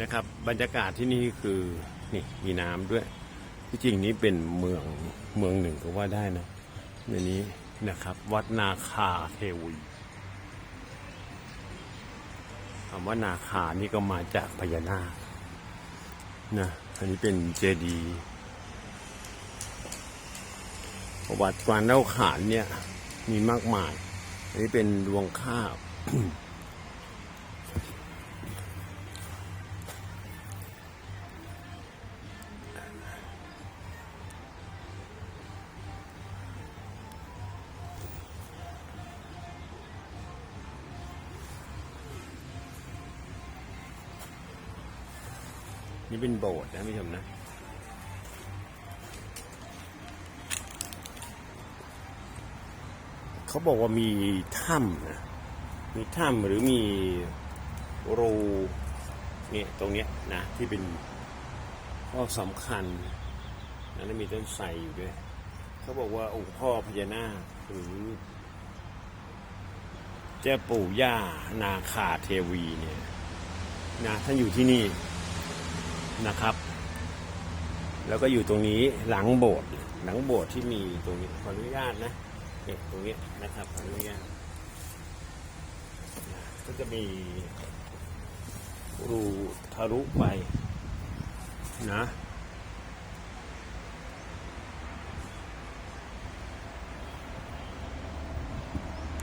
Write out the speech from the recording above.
นะครับ บรรยากาศที่นี่คือนี่มีน้ำด้วย ที่จริงนี้เป็นเมืองเมืองหนึ่งก็ว่าได้นะในนี้นะครับ วัดนาคาเทวีคำว่านาคานี่ก็มาจากพญานาคนะอันนี้เป็นเจดีย์ประวัติการเล่าขานเนี่ยมีมากมาย อันนี้เป็นดวงข้าว นี่เป็นโบสถ์นะผู้ชมนะ เขาบอกว่ามีถ้ำนะ มีถ้ำหรือมีรูเนี่ยตรงเนี้ยนะ ที่เป็นข้อสำคัญนะแล้วมีต้นไทรอยู่ด้วย เขาบอกว่าองค์พ่อพญานาคหรือเจ้าปู่ย่านาคาเทวีเนี่ยนะท่านอยู่ที่นี่ นะครับ แล้วก็อยู่ตรงนี้หลังโบสถ์หลังโบสถ์ที่มีตรงนี้ขออนุญาตนะเนี่ยตรงนี้นะครับขออนุญาตก็จะมีรูทะลุไปนะ